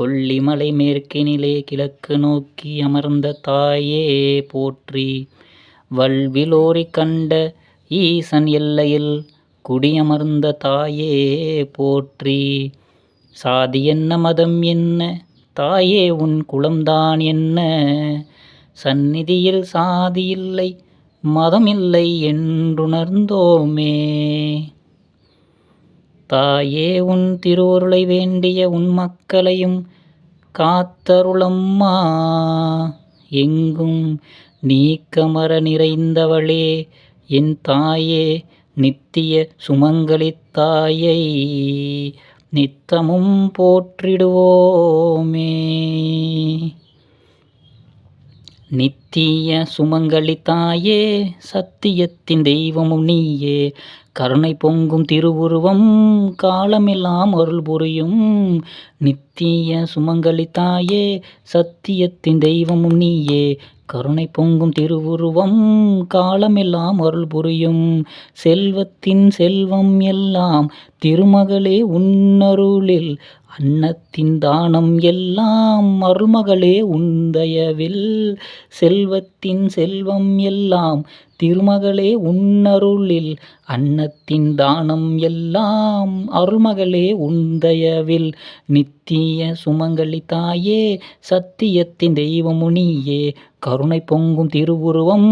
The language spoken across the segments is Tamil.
கொல்லிமலை மேற்கினிலே கிழக்கு நோக்கி அமர்ந்த தாயே போற்றி. வல்விலோரி கண்ட ஈசன் எல்லையில் குடியமர்ந்த தாயே போற்றி. சாதி என்ன மதம் என்ன தாயே உன் குலம்தான் என்ன? சந்நிதியில் சாதி இல்லை மதம் இல்லை என்றுணர்ந்தோமே. தாயே உன் திருவருளை வேண்டிய உன் மக்களையும் காத்தருளம்மா. எங்கும் நீக்கமர நிறைந்தவளே என் தாயே நித்திய சுமங்கலித் தாயை நித்தமும் போற்றிடுவோமே. நித் தீய சுமங்கலி தாயே சத்தியத்தின் தெய்வமும் நீயே. கருணை பொங்கும் திருவுருவம் காலமெல்லாம் அருள் புரியும். நித்திய சுமங்கலி தாயே சத்தியத்தின் தெய்வமும் நீயே. கருணை பொங்கும் திருவுருவம் காலமெல்லாம் அருள் புரியும். செல்வத்தின் செல்வம் எல்லாம் திருமகளே உன்னருளில். அன்னத்தின் தானம் எல்லாம் அருள்மகளே உந்தயவில். செல்வத்தின் செல்வம் எல்லாம் திருமகளே உன்னருளில் அன்னத்தின் தானம் எல்லாம் அருள்மகளே உந்தயவில். நித்திய சுமங்கலி தாயே சத்தியத்தின் தெய்வமுனியே கருணை பொங்கும் திருவுருவம்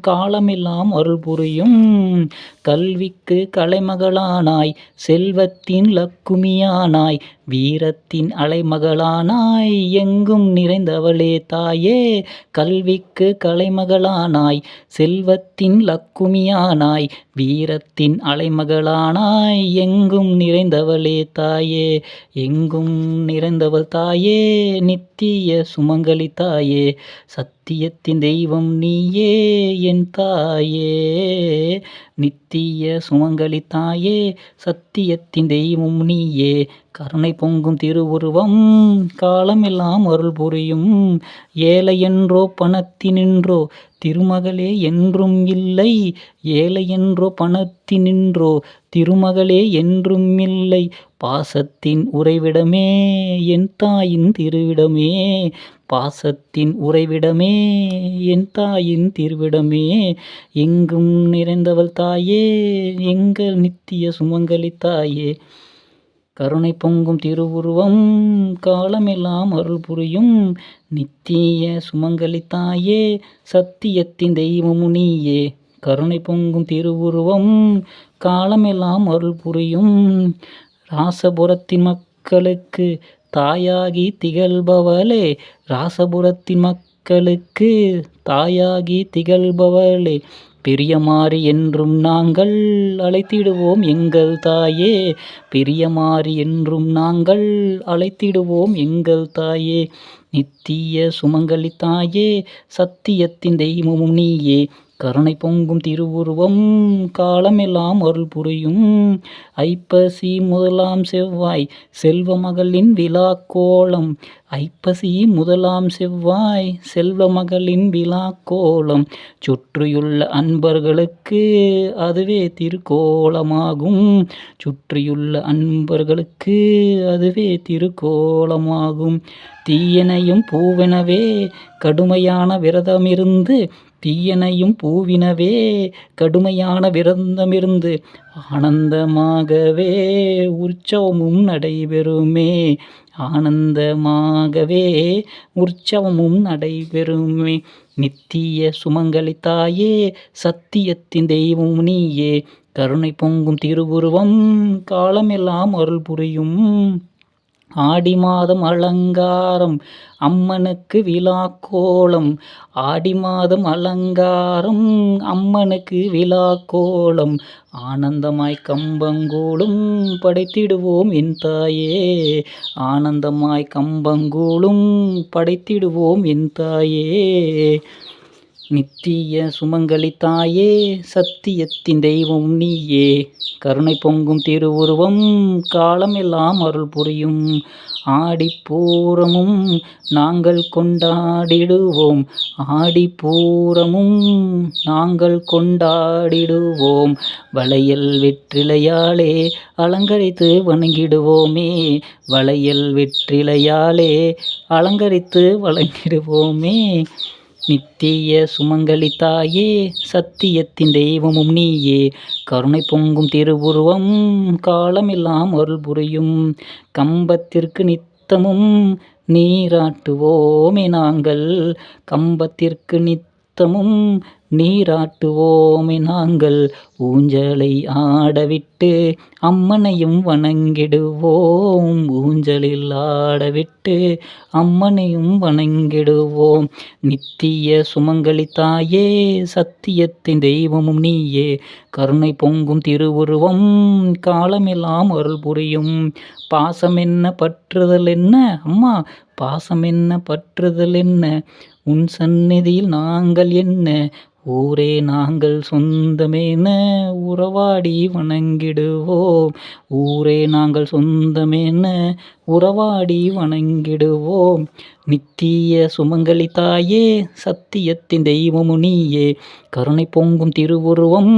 காலமெல்லாம் அருள் புரியும். கல்விக்கு கலைமகளானாய் செல்வத்தின் லக்குமியானாய் வீரத்தின் அலைமகளானாய் எங்கும் நிறைந்தவளே தாயே. கல்விக்கு கலைமகளானாய் வீரத்தின் லக்குமியானாய் வீரத்தின் அலைமகளானாய் எங்கும் நிறைந்தவளே தாயே எங்கும் நிறைந்தவள் தாயே நித்திய சுமங்கலி தாயே சத்தியத்தின் தெய்வம் நீயே என் தாயே நித்திய சுமங்கலி தாயே சத்தியத்தின் தெய்வம் நீயே கருணை பொங்கும் திருவுருவம் காலமெல்லாம் அருள் புரியும். ஏழை என்றோ பணத்தினின்றோ திருமகளே என்றும் இல்லை. ஏழை என்றோ பணத்தினின்றோ திருமகளே என்றும் இல்லை. பாசத்தின் உறைவிடமே என் தாயின் திருவிடமே. பாசத்தின் உறைவிடமே என் தாயின் திருவிடமே. எங்கும் நிறைந்தவள் தாயே எங்கள் நித்திய சுமங்கலி தாயே. கருணை பொங்கும் திருவுருவம் காலமெல்லாம் அருள் புரியும். நித்திய சுமங்கலி தாயே சத்தியத்தின் தெய்வமு நீயே கருணை பொங்கும் திருவுருவம் காலமெல்லாம் அருள் புரியும். ராசபுரத்தின் மக்களுக்கு தாயாகி திகழ்பவளே ராசபுரத்தின் மக்களுக்கு தாயாகி திகழ்பவளே பெரியமாரி என்றும் நாங்கள் அழைத்திடுவோம் எங்கள் தாயே. பெரியமாரி என்றும் நாங்கள் அழைத்திடுவோம் எங்கள் தாயே. நித்திய சுமங்கலி தாயே சத்தியத்தின் தெய்வமும் நீயே. கருணை பொங்கும் திருவுருவம் காலமெல்லாம் அருள் புரியும். ஐப்பசி முதலாம் செவ்வாய் செல்வ மகளின் விழா கோலம். ஐப்பசி முதலாம் செவ்வாய் செல்வ மகளின் விழா கோலம். சுற்றியுள்ள அன்பர்களுக்கு அதுவே திருக்கோலமாகும். சுற்றியுள்ள அன்பர்களுக்கு அதுவே திருக்கோலமாகும். தீயனையும் பூவெனவே கடுமையான விரதமிருந்து தீயனையும் பூவினவே கடுமையான விரதமிருந்து ஆனந்தமாகவே உற்சவமும் நடைபெறுமே. ஆனந்தமாகவே உற்சவமும் நடைபெறுமே. நித்திய சுமங்கலி தாயே சத்தியத்தின் தெய்வம் நீயே. கருணை பொங்கும் திருவுருவம் காலமெல்லாம் அருள் புரியும். ஆடி மாதம் அலங்காரம் அம்மனுக்கு விழா கோலம் ஆடி மாதம் அலங்காரம் அம்மனுக்கு விழா கோலம் ஆனந்தமாய் கம்பங்கூழும் படைத்திடுவோம் என் தாயே. ஆனந்தமாய் கம்பங்கூழும் படைத்திடுவோம் என் தாயே. நித்திய சுமங்கலி தாயே சத்தியத்தின் தெய்வம் நீயே. கருணை பொங்கும் திருவுருவம் காலம் எல்லாம் அருள் புரியும். ஆடிப்பூரமும் நாங்கள் கொண்டாடிடுவோம். ஆடிப்பூரமும் நாங்கள் கொண்டாடிடுவோம். வளையல் வெற்றிலையாலே அலங்கரித்து வணங்கிடுவோமே. வளையல் வெற்றிலையாலே அலங்கரித்து வணங்கிடுவோமே. நித்திய சுமங்கலி தாயே சத்தியத்தின் தெய்வமும் நீயே. கருணை பொங்கும் திருவுருவம் காலமெல்லாம் அருள் புரியும். கம்பத்திற்கு நித்தமும் நீராட்டுவோமே நாங்கள். கம்பத்திற்கு நித்தமும் நீராட்டுவோமே நாங்கள். ஊஞ்சலை ஆடவிட்டு அம்மனையும் வணங்கிடுவோம். ஊஞ்சலில் ஆடவிட்டு அம்மனையும் வணங்கிடுவோம். நித்திய சுமங்கலி தாயே சத்தியத்தின் தெய்வமும் நீயே. கருணை பொங்கும் திருவுருவம் காலமெல்லாம் அருள் புரியும். பாசம் என்ன பற்றுதல் என்ன? அம்மா பாசம் என்ன பற்றுதல் என்ன? உன் சந்நிதியில் நாங்கள் என்ன? ஊரே நாங்கள் சொந்தமேன உறவாடி வணங்கிடுவோம். ஊரே நாங்கள் சொந்தமேன உறவாடி வணங்கிடுவோம். நித்திய சுமங்கலி தாயே சத்தியத்தின் தெய்வமு நீயே. கருணை பொங்கும் திருவுருவம்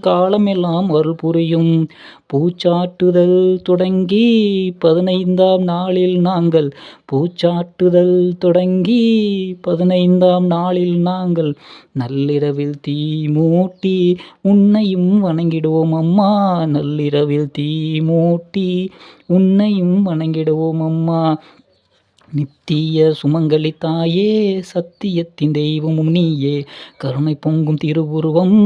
காலமெல்லாம் அருள் புரியும். பூச்சாட்டுதல் தொடங்கி பதினைந்தாம் நாளில் நாங்கள். பூச்சாட்டுதல் தொடங்கி பதினைந்தாம் நாளில் நாங்கள். நள்ளிரவில் தீ மூட்டி உன்னையும் வணங்கிடுவோம் அம்மா. நள்ளிரவில் தீ மூட்டி உன்னையும் வணங்கிடுவோம் அம்மா நித்திய சுமங்கலி தாயே சத்தியத்தின் தெய்வமும் நீயே. கருணை பொங்கும் திருவுருவம்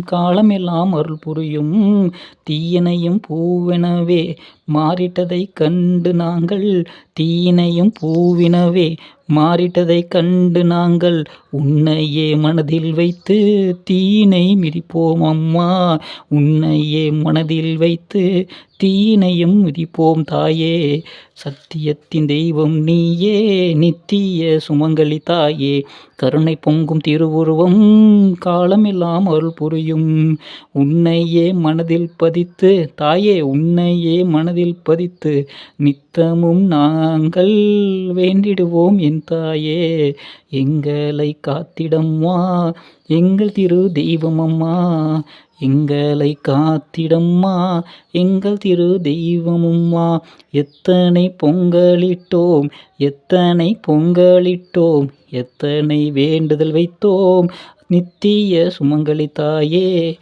காலமெல்லாம் அருள் புரியும். தீயனையும் பூவெனவே மாறிட்டதை கண்டு நாங்கள் தீனையும் பூவினவே. மாறிட்டதை கண்டு நாங்கள் உன்னையே மனதில் வைத்து தீனை மிதிப்போம் அம்மா. உன்னையே மனதில் வைத்து தீனையும் மிதிப்போம் தாயே. சத்தியத்தின் தெய்வம் நீயே நித்திய சுமங்கலி தாயே. கருணை பொங்கும் திருவுருவம் காலமெல்லாம் அருள் புரியும். உன்னையே மனதில் பதித்து தாயே உன்னையே மனதில் பதித்து நித்தமும் நாங்கள் வேண்டிடுவோம் என் தாயே. எங்களை காத்திடம்மா எங்கள் திரு தெய்வம் அம்மா. எங்களை காத்திடம்மா எங்கள் திரு தெய்வமும்மா. எத்தனை பொங்கலிட்டோம் எத்தனை பொங்கலிட்டோம் எத்தனை வேண்டுதல் வைத்தோம். நித்திய சுமங்கலி தாயே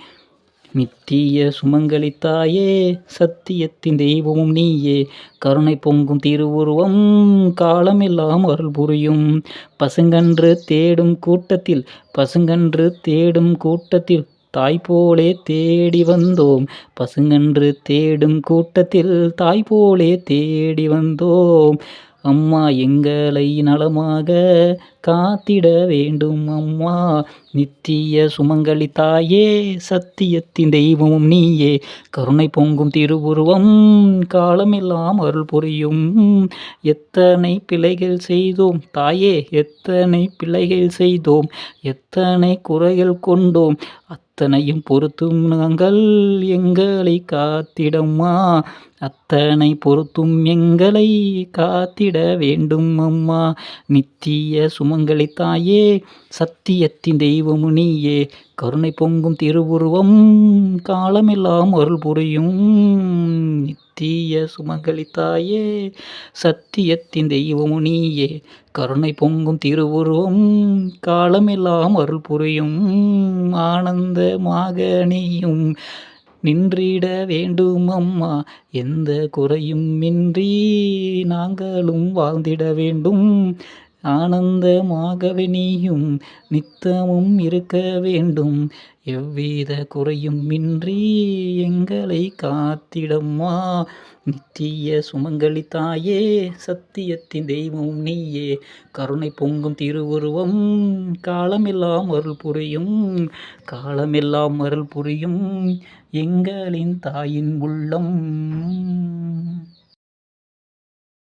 நித்திய சுமங்கலி தாயே சத்தியத்தின் தெய்வமும் நீயே. கருணை பொங்கும் திருவுருவம் காலமெல்லாம் அருள் புரியும். பசுங்கன்று தேடும் கூட்டத்தில் பசுங்கன்று தேடும் கூட்டத்தில் தாய் போலே தேடி வந்தோம். பசுங்கன்று தேடும் கூட்டத்தில் தாய் போலே தேடி வந்தோம். அம்மா எங்களை நலமாக காத்திட வேண்டும் அம்மா. நித்திய சுமங்கலி தாயே சத்தியத்தின் தெய்வமும் நீயே. கருணை பொங்கும் திருவுருவம் காலமெல்லாம் அருள் புரியும். எத்தனை பிழைகள் செய்தோம் தாயே எத்தனை பிழைகள் செய்தோம். எத்தனை குறைகள் கொண்டோம். அத்தனையும் பொறுத்தும் நாங்கள் எங்களை காத்திடம்மா. அத்தனை பொறுத்தும் எங்களை காத்திட வேண்டும் அம்மா. நித்திய சுமங்கலி தாயே சத்தியத்தின் தெய்வமு நீயே. கருணை பொங்கும் திருவுருவம் காலமெல்லாம் அருள் புரியும். நித்திய சுமங்கலி தாயே சத்தியத்தின் தெய்வமு நீயே. கருணை பொங்கும் திருவுருவம் காலமெல்லாம் அருள் புரியும் ஆனந்தமாக நீயும் நின்றிட வேண்டும் அம்மா எந்த குறையும் இன்றி நாங்களும் வாழ்ந்திட வேண்டும். ஆனந்தமாகவே நீயும் நித்தமும் இருக்க வேண்டும். எவ்வித குறையும் இன்றி எங்களை காத்திடம்மா. நித்திய சுமங்கலி தாயே சத்தியத்தின் தெய்வம் நீயே. கருணை பொங்கும் திருவுருவம் காலமெல்லாம் அருள் புரியும். காலமெல்லாம் அருள் புரியும் எங்களின் தாயின் உள்ளம்.